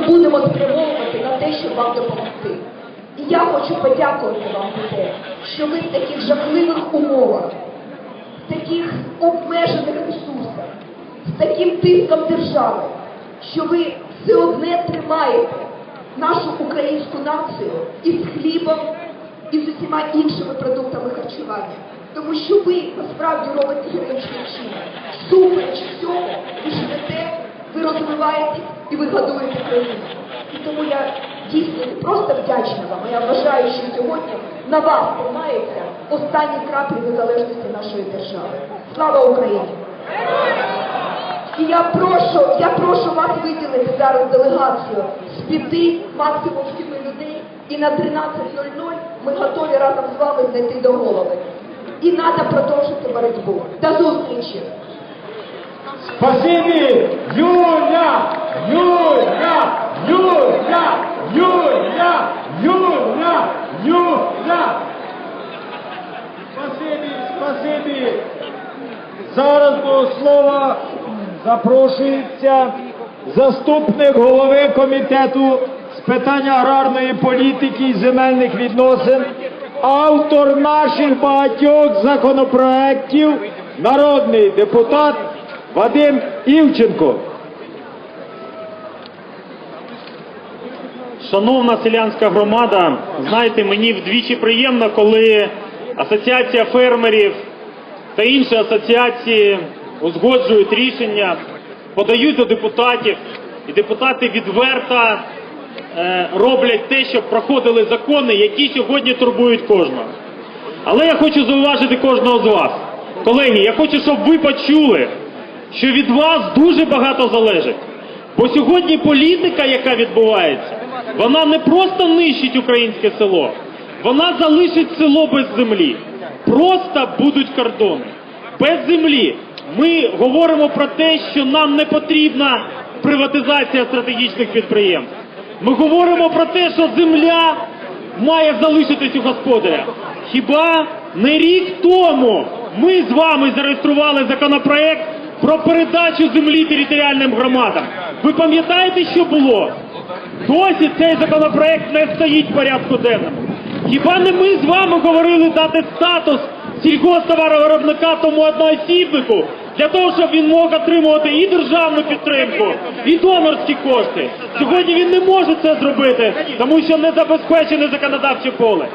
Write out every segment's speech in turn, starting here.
ми будемо спрямовувати на те, щоб вам допомогти. І я хочу подякувати вам за те, що ви в таких жахливих умовах, в таких обмежених ресурсах, з таким тиском держави, що ви все одне тримаєте нашу українську націю із хлібом і з усіма іншими продуктами харчування. Тому що ви насправді робите героїчні вчинки. Всупереч всьому, ви живете, ви розвиваєтесь і ви годуєте країну. І тому я дійсно просто вдячна вам, а я вважаю, що сьогодні на вас тримається останні краплі незалежності нашої держави. Слава Україні! І я прошу, я прошу вас виділити зараз делегацію з п'яти, максимум сіми людей, і на 13.00 ми готові разом з вами знайти до голови. І треба продовжити боротьбу. До зустрічі! Спасибі! Юля! Юля! Юля! Юля! Юля! Юля! Спасибі, спасибі! Зараз до слова запрошується заступник голови комітету з питань аграрної політики і земельних відносин, автор наших багатьох законопроєктів, народний депутат Вадим Івченко. Шановна селянська громада, знаєте, мені вдвічі приємно, коли асоціація фермерів та інші асоціації узгоджують рішення, подають до депутатів, і депутати відверто е, роблять те, щоб проходили закони, які сьогодні турбують кожного. Але я хочу зауважити кожного з вас. Колеги, я хочу, щоб ви почули, що від вас дуже багато залежить. Бо сьогодні політика, яка відбувається, вона не просто нищить українське село, вона залишить село без землі. Просто будуть кордони. Без землі. Ми говоримо про те, що нам не потрібна приватизація стратегічних підприємств. Ми говоримо про те, що земля має залишитись у господаря. Хіба не рік тому ми з вами зареєстрували законопроект про передачу землі територіальним громадам? Ви пам'ятаєте, що було? Досі цей законопроект не стоїть в порядку денному. Хіба не ми з вами говорили дати статус сільгосптоваровиробника тому одноосібнику, для того, щоб він мог отримувати і державну підтримку, і донорські кошти. Сьогодні він не може це зробити, тому що не забезпечене законодавче поле.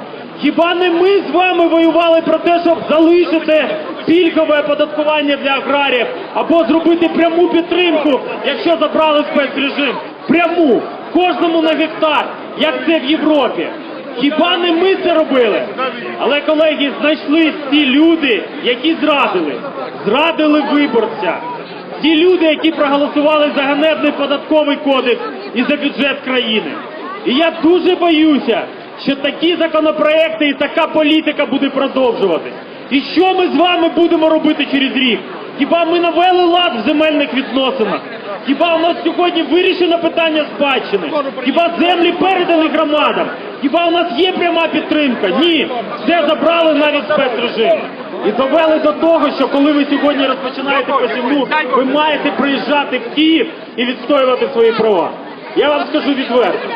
Хіба не ми з вами воювали про те, щоб залишити пільгове оподаткування для аграріїв або зробити пряму підтримку, якщо забрали спецрежим? Пряму кожному на гектар, як це в Європі. Хіба не ми це робили? Але колеги знайшлись ті люди, які зрадили, зрадили виборця. Ті люди, які проголосували за ганебний податковий кодекс і за бюджет країни. І я дуже боюся, що такі законопроекти і така політика буде продовжуватись. І що ми з вами будемо робити через рік? Хіба ми навели лад в земельних відносинах? Хіба у нас сьогодні вирішено питання спадщини? Хіба землі передали громадам? Хіба у нас є пряма підтримка? Ні, все забрали навіть спецрежим. І довели до того, що коли ви сьогодні розпочинаєте посівну, ви маєте приїжджати в Київ і відстоювати свої права. Я вам скажу відверто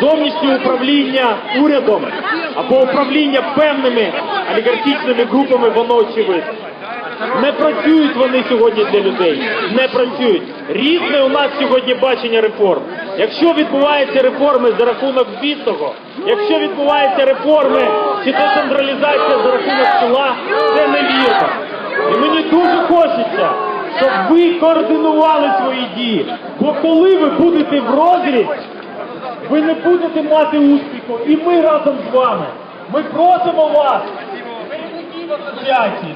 зовнішнє управління урядом або управління певними олігархічними групами, воно очевидно. Не працюють вони сьогодні для людей, не працюють. Різне у нас сьогодні бачення реформ. Якщо відбуваються реформи за рахунок бідного, якщо відбуваються реформи чи децентралізація за рахунок села, це невірно. І мені дуже хочеться, щоб ви координували свої дії. Бо коли ви будете в розріз, ви не будете мати успіху, і ми разом з вами. Ми просимо вас,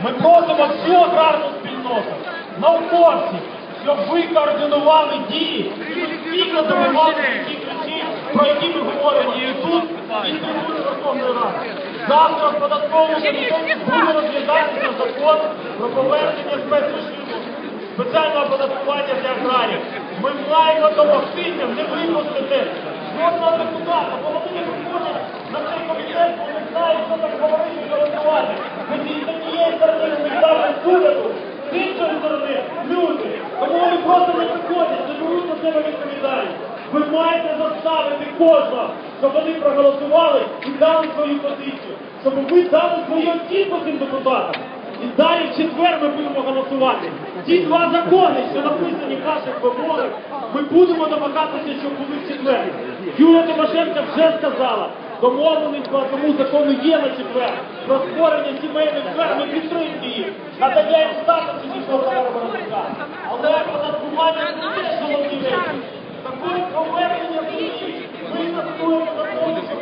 ми просимо всю аграрну спільноту, науковців, щоб ви координували дії і спільно добивалися тих речей, про які ми говоримо і тут, і трибуни Верховної Ради. Завтра в податковому комітеті буде розглядатися закон про повернення спецрежиму спеціального оподаткування для аграріїв. Ми маємо домогтися, не випустити жодного депутата, бо вони приходять на цей комітет, не знають, що так говорити і голосувати. Ми з однієї сторони коментарів уряду, з іншої сторони люди. Вони просто не приходять, не беруть на себе відповідальність. Ви маєте заставити кожного, щоб вони проголосували і дали свою позицію, щоб ви дали свою оцінку цим депутатам. І далі в четвер ми будемо голосувати. Ті два закони, що написані в наших вимогах, ми будемо намагатися, щоб були в четвер. Юлія Тимошенко вже сказала, домовленість по цьому закону є на четвер. Про створення сімейних сфер ми підтримуємо її. Надання їм статусу нічого виробника. Але податкування це теж головні речі. Такої повернення землі ми настоїмо на тому, щоб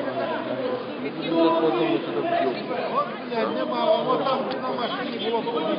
Блядь, нема, вот там на машині було побіг.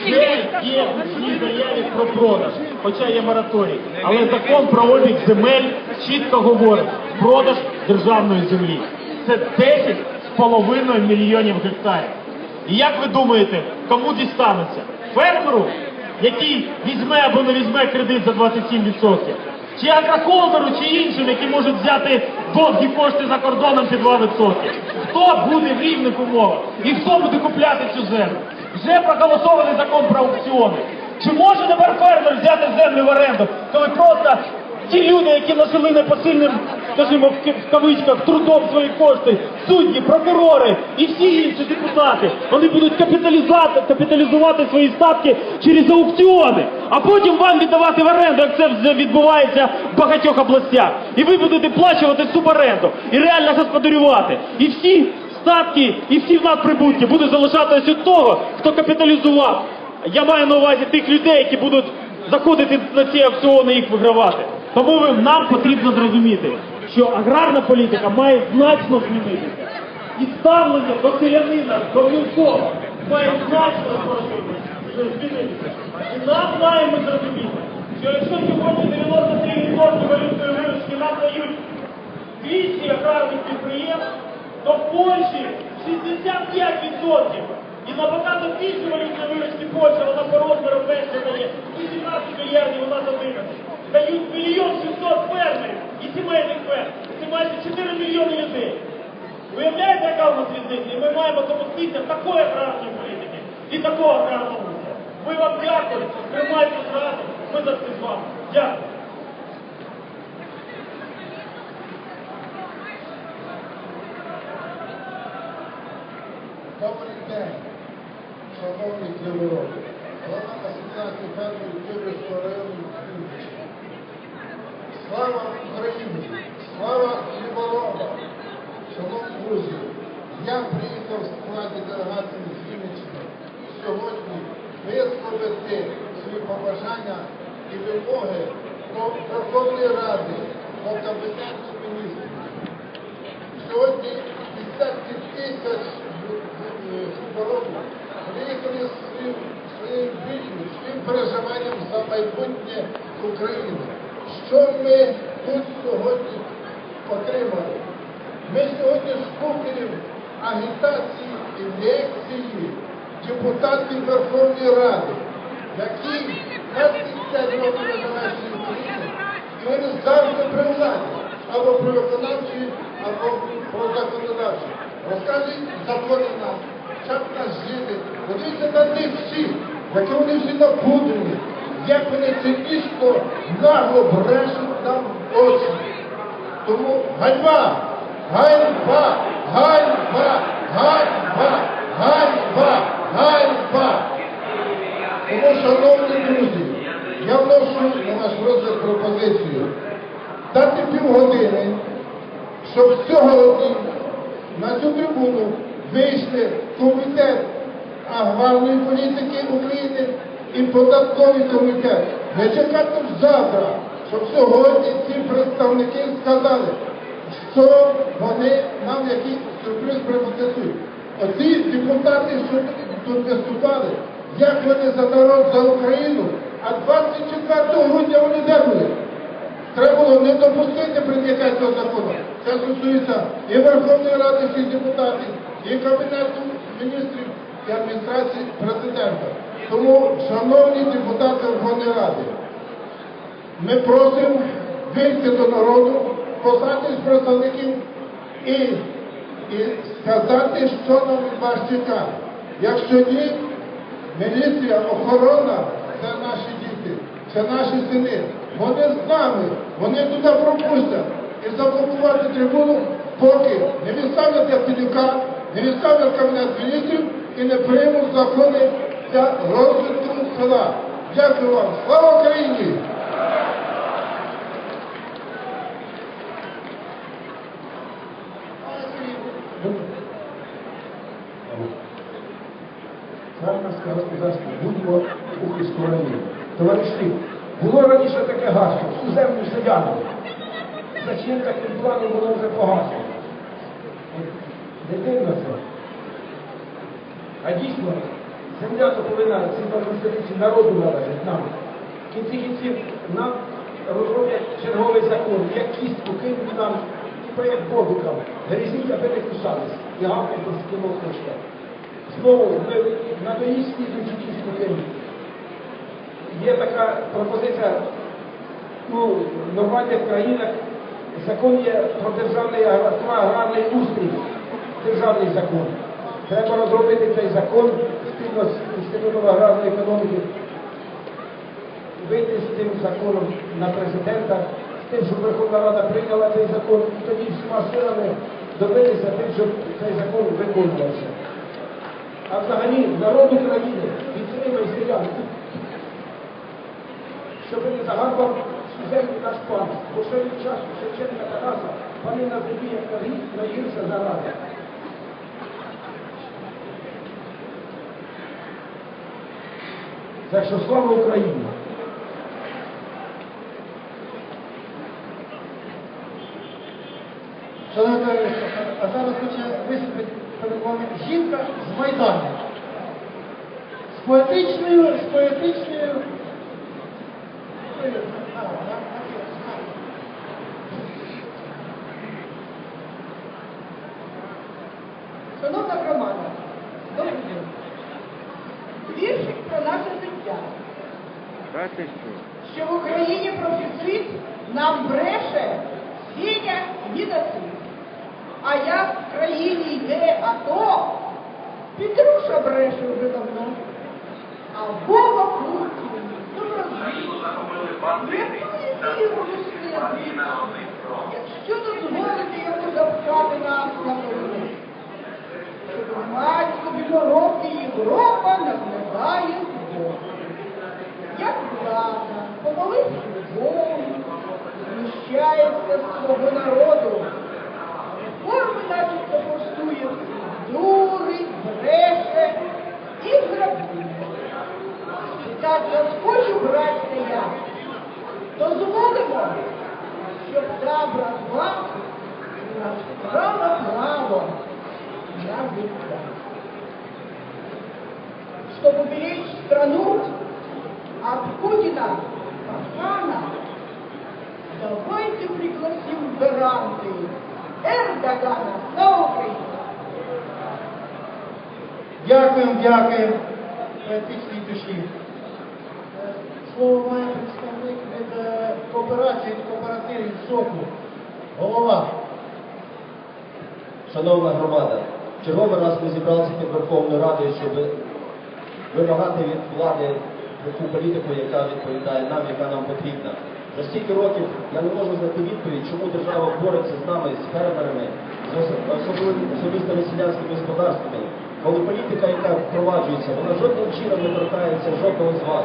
поклонники! Є гучні заяви про продаж, хоча є мораторій. Але закон про обіг земель чітко говорить продаж державної землі. Це 10 з половиною мільйонів гектарів. І як ви думаєте, кому дістанеться? Фермеру, який візьме або не візьме кредит за 27%? Чи агрохолдеру, чи іншим, які можуть взяти довгі кошти за кордоном під 2%? Хто буде в рівних умовах? І хто буде купляти цю землю? Вже проголосований закон про аукціони. Чи може тепер фермер взяти землю в оренду, коли просто ті люди, які нажили непосильним, скажімо, в кавичках, трудом свої кошти, судді, прокурори і всі інші депутати, вони будуть капіталізувати, капіталізувати свої статки через аукціони, а потім вам віддавати в оренду, як це вже відбувається в багатьох областях. І ви будете плачувати суборенду і реально господарювати. І всі статки, і всі в нас прибутки будуть залишатися від того, хто капіталізував. Я маю на увазі тих людей, які будуть заходити на ці аукціони і їх вигравати. Тому нам потрібно зрозуміти, що аграрна політика має значно змінитися. І ставлення до селянина, до мілкова має значно змінитися. І нам маємо зрозуміти, що якщо сьогодні 93% валютної виручки нам дають 200 аграрних підприємств, то в Польщі 65%. І набагато більше валютної виручки Польща, вона по розміру менше дає. 18 мільярдів, у нас 11. Дають мільйон 600 фермерів і сімейних ферм. Це майже 4 мільйони людей. Уявляєте, яка у нас різниця? І ми маємо допуститися такої аграрної політики і такого аграрного. Ми вам дякуємо, тримайте зраду, ми завжди з вами. Дякую. Добрий день, шановні кривороги. Голова Асоціації фермерів Київського району Київщини. Слава Україні! Слава Хліборога! Шановні друзі, я приїхав в складі делегації з Вінниччини сьогодні висловити свої побажання і вимоги до Верховної Ради, до Кабінету майбутнє України. Що ми тут сьогодні отримали? Ми сьогодні слухаємо агітації і лекції депутатів Верховної Ради, які 25 років називають України, і вони завжди при владі, або при виконавчій, або про законодавчій. Розказують закони нам, як нас жити. Подивіться на них всіх, які вони всі напудрені, як вони цинічно, нагло брешуть нам в очі. Тому ганьба, ганьба, ганьба, ганьба, ганьба, ганьба. Тому, шановні друзі, я вношу на ваш розгляд пропозицію дати півгодини, щоб сьогодні на цю трибуну вийшли комітет аграрної політики України і податковий комітет. Не чекати завтра, щоб сьогодні ці представники сказали, що вони нам якийсь сюрприз преподнесуть. Оці депутати, що тут виступали, як вони за народ, за Україну, а 24 грудня вони де були? Треба було не допустити прийняття цього закону. Це стосується і Верховної Ради всіх депутатів, і Кабінету міністрів, і адміністрації президента. Тому, шановні депутати Верховної Ради, ми просимо вийти до народу, послати з представників і, і сказати, що нам вас чекає. Якщо ні, міліція, охорона це наші діти, це наші сини. Вони з нами, вони туди пропустять і заблокувати трибуну, поки не відставлять Яценюка, не відставлять Кабінет міністрів і не приймуть закони для розвитку села. Дякую вам. Слава Україні! Фермерське господарство будьмо у Христу рані. Товариші, було раніше таке гасло, всю землю селянам. За чим таким планом воно вже погасло? Не дивно це. А дійсно, земля то повинна цим народу належить нам. Кінці кінців нам розроблять черговий закон, як кістку кинуть нам, типа як бобикам. Грізіть, аби не кусались. І гавкать до скіло хочете. Знову на дої слідуючи кістку кинуть. Є така пропозиція, ну, в нормальних країнах закон є про державний агра- аграрний устрій, державний закон. Треба розробити цей закон спільно з Інститутом аграрної економіки, вийти з цим законом на президента, з тим, щоб Верховна Рада прийняла цей закон, і тоді всіма силами добитися тим, щоб цей закон виконувався. А взагалі народ України підтримай селян, щоб не загадував землю наш пан. Бо ще від часу Шевченка Тараса пани на землі, як на найгірша зараза. Так що слава Україні! Шановні а зараз хоче виступити перед вами жінка з Майдану. З поетичною, з поетичною. А, на- на- Шановна громада, добрий день. Віршик про наше життя. Що в Україні профіцит нам бреше сіня недосвід. А як в країні йде АТО, Петруша бреше вже давно. А Вова Путін, доброзичний, рятує віру слід. Якщо дозволити йому запхати нас на війну. Громадсько білороки Європа наглядає збор. Як влада, помолив любов, знущається свого народу. Реформи начебто коштує, дурить, бреше і грабує. Так захочу брати щоб та братва брала право на vida. Чтобы уберечь страну от Путина, Пахана, давайте пригласим в гаранты Эрдогана на Украину. Дякуємо, дякуємо поетичній душі. Е, Слово має представник від е, Кооперації, від кооперативів СОКу. Голова. Шановна громада, черговий раз ми зібралися під Верховною Радою, щоб вимагати від влади таку політику, яка відповідає нам, яка нам потрібна. За стільки років я не можу знайти відповідь, чому держава бореться з нами, з фермерами, з особистими селянськими господарствами, коли політика, яка впроваджується, вона жодним чином не торкається жодного з вас.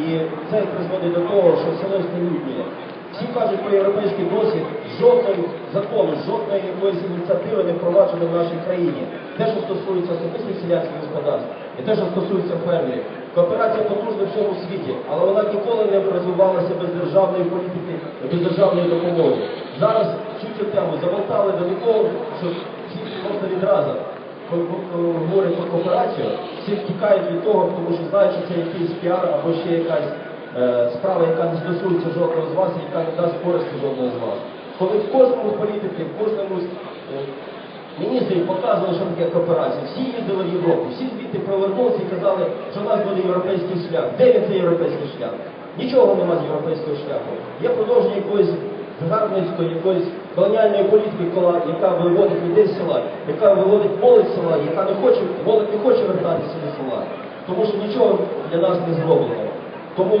І це призводить до того, що село знелюднює. Всі кажуть про європейський досвід, жодного закону, жодної якоїсь ініціативи не впроваджено в нашій країні. Те, що стосується особистих селянських господарств, і те, що стосується фермерів. Кооперація потужна в всьому світі, але вона ніколи не розвивалася без державної політики, без державної допомоги. Зараз цю тему заболтали до такого, що всі просто відразу говорять про кооперацію, всі втікають від того, тому що знають, що це якийсь піар або ще якась е, справа, яка не стосується жодного з вас, і яка не дасть користі жодного з вас. Коли в кожному політиці, в кожному з, е, міністрів показували, що таке кооперація, всі їздили в Європу, всі звідти повернулися і казали, що в нас буде європейський шлях. Де він цей європейський шлях? Нічого немає з європейського шляху. Є продовження якоїсь загарбницької, якоїсь колоніальної політики, яка виводить людей з села, яка виводить молодь з села, яка не хоче, молодь не хоче вертатися до села. Тому що нічого для нас не зроблено. Тому,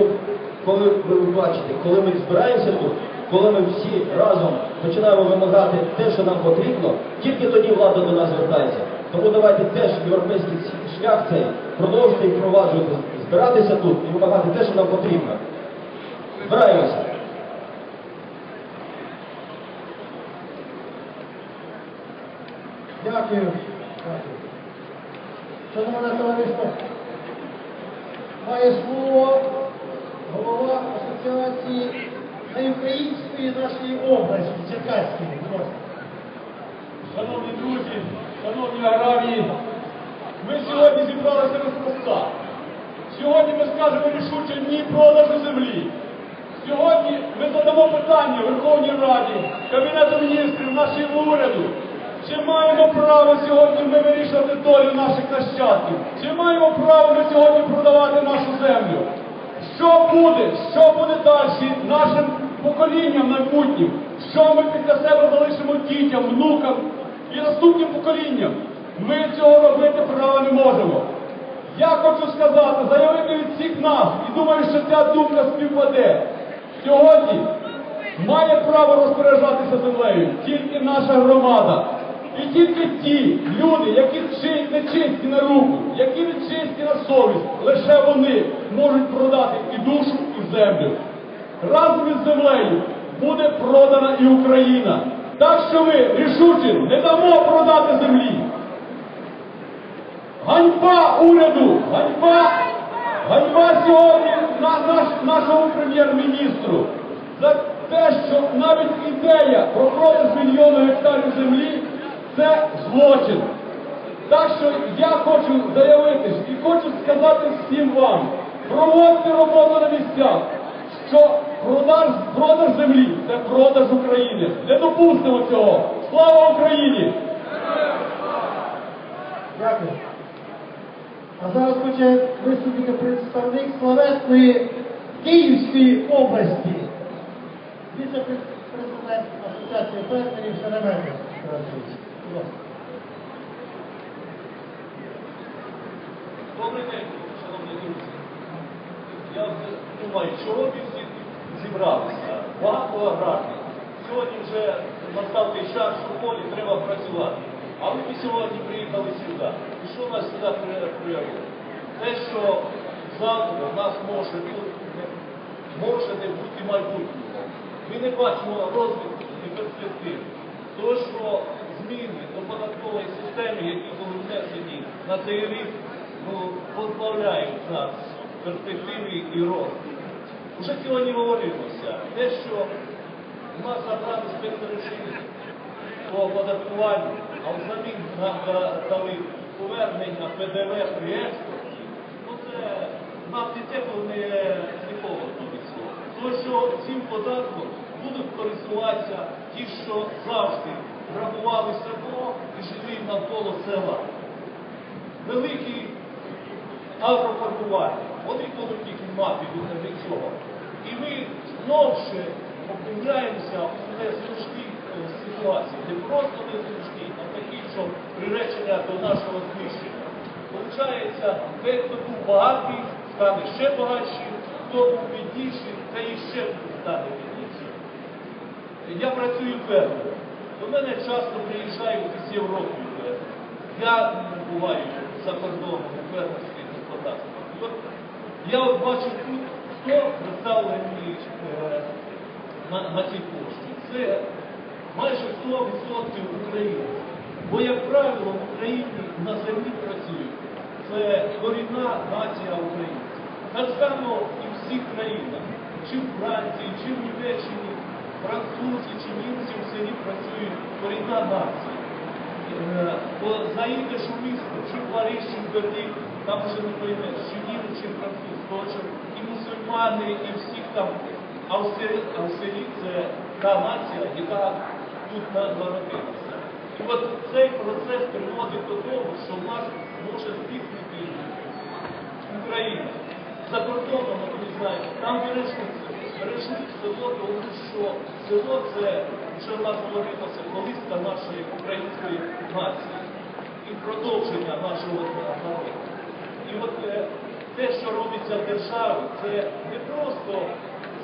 коли ви бачите, коли ми збираємося тут, коли ми всі разом починаємо вимагати те, що нам потрібно, тільки тоді влада до нас звертається. Тому давайте теж європейський шлях цей продовжуйте і впроваджувати, збиратися тут і вимагати те, що нам потрібно. Збираємося. Дякую. Дякую. Шановне товариство, має слово голова Асоціації Найукраїнської нашої області, Черкаської. Шановні друзі, шановні аграрії, ми сьогодні зібралися неспроста. Сьогодні ми скажемо рішуче ні продажу землі. Сьогодні ми задамо питання Верховній Раді, Кабінету міністрів, нашому уряду. Чи маємо право сьогодні ми вирішувати долю наших нащадків? Чи маємо право ми сьогодні продавати нашу землю? Що буде? Що буде далі нашим поколінням майбутнім? Що ми після себе залишимо дітям, внукам і наступним поколінням? Ми цього робити права не можемо. Я хочу сказати, заявити від всіх нас, і думаю, що ця думка співпаде. Сьогодні має право розпоряджатися землею тільки наша громада. І тільки ті люди, які не чисті на руку, які не чисті на совість, лише вони можуть продати і душу, і землю. Разом із землею буде продана і Україна. Так що ми рішуче не дамо продати землі. Ганьба уряду! Ганьба! Ганьба сьогодні на наш, нашому прем'єр-міністру за те, що навіть ідея про продаж мільйону гектарів землі це злочин. Так що я хочу заявити і хочу сказати всім вам, проводьте роботу на місцях, що продаж, продаж землі це продаж України. Не допустимо цього. Слава Україні! Дякую. А зараз хоче виступити представник славетної Київської області. Віце-президент Асоціації фермерів Шереметів. Добрий день, шановні друзі. Я думаю, чого ви всі зібралися? Багато аграрних. Сьогодні вже настав той час, що в полі треба працювати. А ви сьогодні приїхали сюди. І що нас сюди при- привело? Те, що завтра в нас може тут може не бути майбутнього. Ми не бачимо розвитку і перспектив. То, що зміни до податкової системи, які були внесені на цей рік, ну, позбавляють нас перспективи і розвитку. Уже сьогодні говорилося, те, що у нас забрали спецрежим по оподаткуванню, а взамін дали повернення ПДВ при експорті, ну це нам не те, коли не нікого від цього. Тому що цим податком будуть користуватися ті, що завжди грабували село і жили навколо села. Великі агрофарбування. Вони будуть тільки мати від- цього. І ми знову ще опиняємося в незручній е, ситуації. Не просто незручній, а такі, що приречення до нашого знищення. Получається, той, хто був багатий, стане ще багатшим, хто був бідніший, та і ще стане біднішим. Я працюю фермером. До мене часто приїжджають із Європи фермери. Я буваю за кордоном у фермерських господарствах. Я от бачу тут, хто представлений е, на, на цій площі. Це майже 100% України. Бо, як правило, в Україні на землі працюють. Це корінна нація України. Так само і в всіх країнах, чи в Франції, чи в Німеччині, французи чи німці в селі працюють корінна нація. Е, Бо заїдеш у місто, чи в Париж, чи в Берлін, там вже не поймеш, чи німець, чи француз, тому що і мусульмани, і всіх там, а в а в селі це та нація, яка тут на- народилася. І от цей процес приводить до того, що в нас може зникнути Україна. За кордоном, от ви знаєте, там бережуть, бережуть село, тому що село це, в нас говорилося, колиска нашої української нації і продовження нашого народу. І от е, те, що робиться в державі, це не просто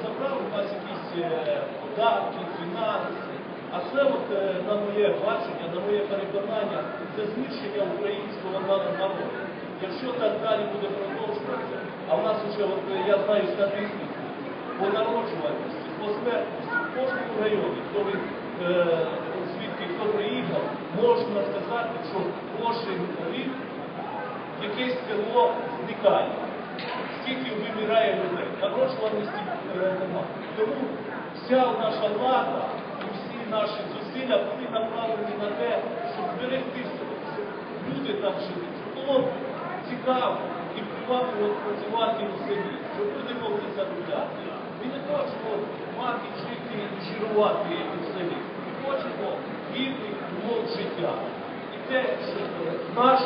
забрали у нас якісь е, податки, фінанси, а це, от, е, на моє бачення, на моє переконання, це знищення українського народу. Якщо так далі буде продовжуватися, а в нас вже, от, я знаю статистику, по народжувальності, по смертності, в кожному районі, хто від, е, звідки хто приїхав, можна сказати, що кожен рік якесь село зникає. Скільки вимирає людей, народжуваності е, нема. Тому вся наша влада і всі наші зусилля були направлені на те, щоб зберегти щоб люди там жили, щоб було цікаво і привабливо працювати у селі, щоб люди могли заробляти. Ми не хочемо мати жити жирувати у селі. Ми хочемо гідних умов життя. І те, що наш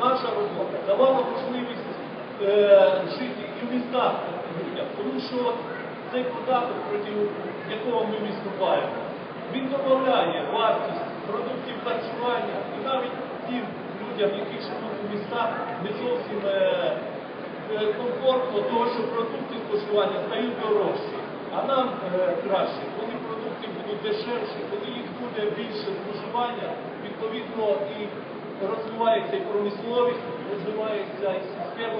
наша робота давала можливість е, жити і в містах тому що цей податок, проти якого ми виступаємо, він додає вартість продуктів харчування і навіть тим людям, які живуть у містах, не зовсім е, комфортно того, що продукти споживання стають дорожчі. А нам е, краще, коли продукти будуть дешевші, коли їх буде більше споживання, відповідно і розвивається і промисловість, розвивається і система